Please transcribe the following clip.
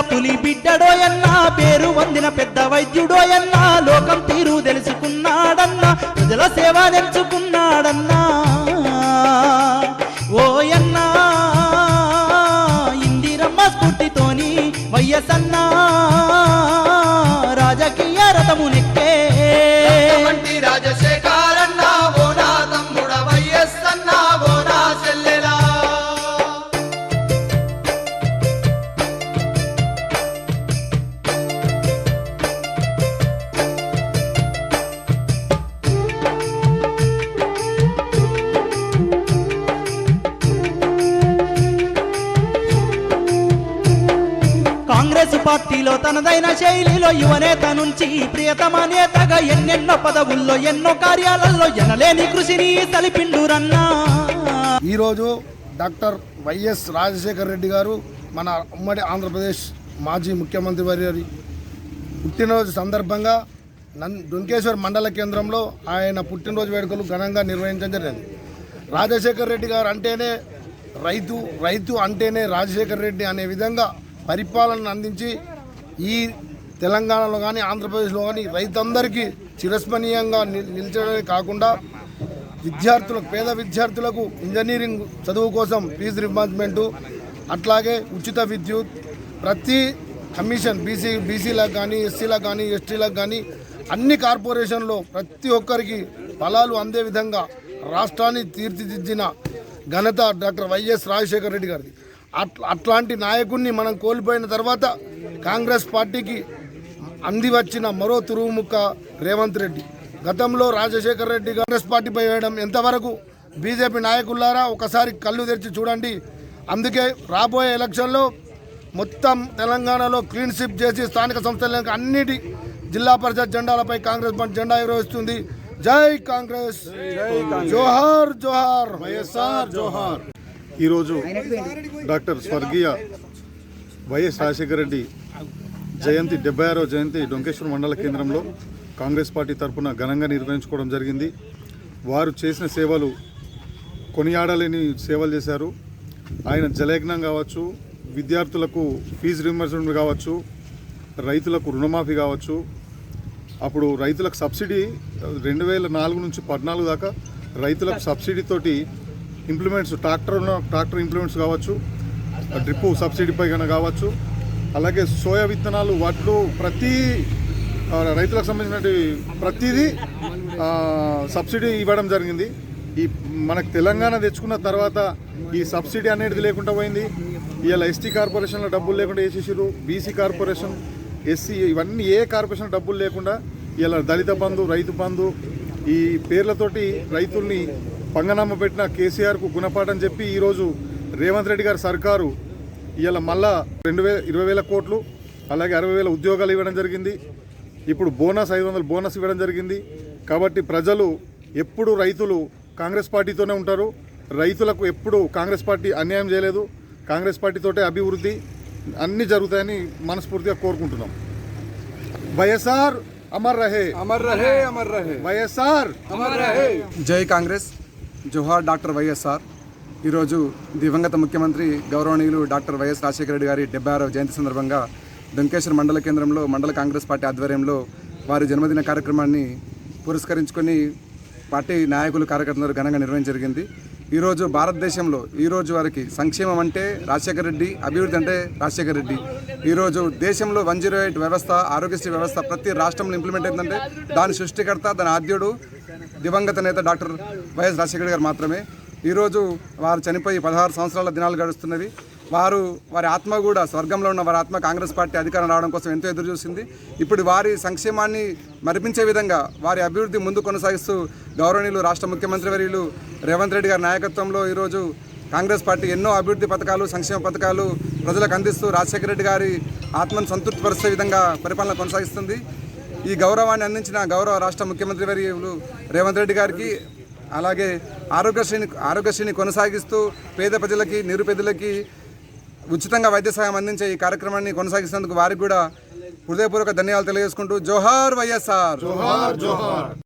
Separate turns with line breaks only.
పులి బిడ్డడోయన్నా పేరు వందిన పెద్ద వైద్యుడోయన్నా లోకం తీరు తెలుసుకున్నాడన్నా ప్రజల సేవ తెచ్చుకున్నాడన్నా. పార్టీలో తనదైన శైలిలో యువనేత నుంచి ప్రియతమ నేతగా ఎన్నెన్నో పదవుల్లో ఎన్నో కార్యాలలో ఎనలేని కృషిని తలిపిండురన్నా
ఈరోజు డాక్టర్ వైఎస్ రాజశేఖర్ రెడ్డి గారు మన ఉమ్మడి ఆంధ్రప్రదేశ్ మాజీ ముఖ్యమంత్రి వారి పుట్టినరోజు సందర్భంగా నన్ దుంకేశ్వర్ మండల కేంద్రంలో ఆయన పుట్టినరోజు వేడుకలు ఘనంగా నిర్వహించడం జరిగింది. రాజశేఖర్ రెడ్డి గారు అంటేనే రైతు రైతు అంటేనే రాజశేఖర రెడ్డి అనే విధంగా పరిపాలన అందించి ఈ తెలంగాణలో కానీ ఆంధ్రప్రదేశ్లో కానీ రైతందరికీ చిరస్మరణీయంగా నిలిచడమే కాకుండా విద్యార్థులకు పేద విద్యార్థులకు ఇంజనీరింగ్ చదువు కోసం ఫీజు రింబర్స్మెంటు అట్లాగే ఉచిత విద్యుత్ ప్రతి కమిషన్ బీసీ బీసీలకు కానీ ఎస్సీలకు కానీ ఎస్టీలకు కానీ అన్ని కార్పొరేషన్లో ప్రతి ఒక్కరికి ఫలాలు అందే విధంగా రాష్ట్రాన్ని తీర్చిదిద్దిన ఘనత డాక్టర్ వైఎస్ రాజశేఖర రెడ్డి గారిది. అట్లాంటి నాయకుడిని మనం కోల్పోయిన తర్వాత కాంగ్రెస్ పార్టీకి అంది వచ్చిన మరో తురుముక్క రేవంత్ రెడ్డి. గతంలో రాజశేఖర రెడ్డి కాంగ్రెస్ పార్టీపై వేయడం ఎంతవరకు బీజేపీ నాయకులారా ఒకసారి కళ్ళు తెరిచి చూడండి. అందుకే రాబోయే ఎలక్షన్లో మొత్తం తెలంగాణలో క్లీన్ స్విప్ చేసి స్థానిక సంస్థలకు అన్నిటి జిల్లా పరిషత్ జెండాలపై కాంగ్రెస్ పార్టీ జెండా ఎగురవేస్తుంది. జై కాంగ్రెస్. జోహార్ జోహార్. వైఎస్ఆర్ జోహార్.
ఈరోజు డాక్టర్ స్వర్గీయ వైఎస్ రాజశేఖర రెడ్డి జయంతి డెబ్బై ఆరో జయంతి డొంకేశ్వర మండల కేంద్రంలో కాంగ్రెస్ పార్టీ తరఫున ఘనంగా నిర్వహించుకోవడం జరిగింది. వారు చేసిన సేవలు కొనియాడలేని సేవలు చేశారు. ఆయన జలయజ్ఞం కావచ్చు విద్యార్థులకు ఫీజు రింబర్స్మెంట్ కావచ్చు రైతులకు రుణమాఫీ కావచ్చు. అప్పుడు రైతులకు సబ్సిడీ రెండు వేల నాలుగు నుంచి పద్నాలుగు దాకా రైతులకు సబ్సిడీతోటి ఇంప్లిమెంట్స్ ట్రాక్టర్ ట్రాక్టర్ ఇంప్లిమెంట్స్ కావచ్చు డ్రిప్ సబ్సిడీపై కనుక కావచ్చు. అలాగే సోయా విత్తనాలు వాటిలో ప్రతి రైతులకు సంబంధించినటువంటి ప్రతిదీ సబ్సిడీ ఇవ్వడం జరిగింది. ఈ మనకు తెలంగాణ తెచ్చుకున్న తర్వాత ఈ సబ్సిడీ అనేది లేకుండా పోయింది. ఇవాళ ఎస్టీ కార్పొరేషన్లో డబ్బులు లేకుండా వేసేసారు బీసీ కార్పొరేషన్ ఎస్సీ ఇవన్నీ ఏ కార్పొరేషన్ డబ్బులు లేకుండా ఇలా దళిత బంధు రైతు బంధు ఈ పేర్లతోటి రైతుల్ని పంగనామ పెట్టిన కేసీఆర్కు గుణపాఠం చెప్పి ఈరోజు రేవంత్ రెడ్డి గారి సర్కారు ఇవాళ మళ్ళా రెండు వేల ఇరవై వేల కోట్లు అలాగే అరవై వేల ఉద్యోగాలు ఇవ్వడం జరిగింది. ఇప్పుడు బోనస్ ఐదు వందలు బోనస్ ఇవ్వడం జరిగింది. కాబట్టి ప్రజలు ఎప్పుడు రైతులు కాంగ్రెస్ పార్టీతోనే ఉంటారు. రైతులకు ఎప్పుడు కాంగ్రెస్ పార్టీ అన్యాయం చేయలేదు. కాంగ్రెస్ పార్టీతోటే అభివృద్ధి అన్నీ జరుగుతాయని మనస్ఫూర్తిగా కోరుకుంటున్నాం. వైఎస్ఆర్ అమర్ రహే.
అమర్ రహే అమర్ రహే.
వైఎస్ఆర్
అమర్ రహే. జై కాంగ్రెస్. జోహార్ డాక్టర్ వైఎస్ఆర్. ఈరోజు దివంగత ముఖ్యమంత్రి గౌరవనీయులు డాక్టర్ వైఎస్ రాజశేఖర రెడ్డి గారి డెబ్బై ఆరవ జయంతి సందర్భంగా డంకేశ్వర మండల కేంద్రంలో మండల కాంగ్రెస్ పార్టీ ఆధ్వర్యంలో వారి జన్మదిన కార్యక్రమాన్ని పురస్కరించుకొని పార్టీ నాయకులు కార్యకర్తలు ఘనంగా నిర్వహించడం జరిగింది. ఈరోజు భారతదేశంలో ఈరోజు వారికి సంక్షేమం అంటే రాజశేఖర రెడ్డి అభివృద్ధి అంటే రాజశేఖర రెడ్డి. ఈరోజు దేశంలో వన్ జీరో ఎయిట్ వ్యవస్థ ఆరోగ్యశ్రీ వ్యవస్థ ప్రతి రాష్ట్రంలో ఇంప్లిమెంట్ అయిందంటే దాని సృష్టికర్త దాని ఆద్యుడు దివంగత నేత డాక్టర్ వైఎస్ రాజశేఖర గారు మాత్రమే. ఈరోజు వారు చనిపోయి పదహారు సంవత్సరాల దినాలు గడుస్తున్నవి. వారు వారి ఆత్మ కూడా స్వర్గంలో ఉన్న వారి ఆత్మ కాంగ్రెస్ పార్టీ అధికారం రావడం కోసం ఎంతో ఎదురు చూసింది. ఇప్పుడు వారి సంక్షేమాన్ని మరిపించే విధంగా వారి అభివృద్ధి ముందు కొనసాగిస్తూ గౌరవనీయులు రాష్ట్ర ముఖ్యమంత్రి వర్యులు రేవంత్ రెడ్డి గారి నాయకత్వంలో ఈరోజు కాంగ్రెస్ పార్టీ ఎన్నో అభివృద్ధి పథకాలు సంక్షేమ పథకాలు ప్రజలకు అందిస్తూ రాజశేఖర రెడ్డి గారి ఆత్మను సంతృప్తిపరిచే విధంగా పరిపాలన కొనసాగిస్తుంది. ఈ గౌరవాన్ని అందించిన గౌరవ రాష్ట్ర ముఖ్యమంత్రి వర్యులు రేవంత్ రెడ్డి గారికి అలాగే ఆరోగ్యశ్రీని ఆరోగ్యశ్రీని కొనసాగిస్తూ పేద ప్రజలకి నిరుపేదలకి ఉచితంగా వైద్య సహాయం అందించే ఈ కార్యక్రమాన్ని కొనసాగిస్తున్నందుకు వారికి కూడా హృదయపూర్వక ధన్యవాదాలు తెలియజేసుకుంటూ జోహార్ వైఎస్ఆర్.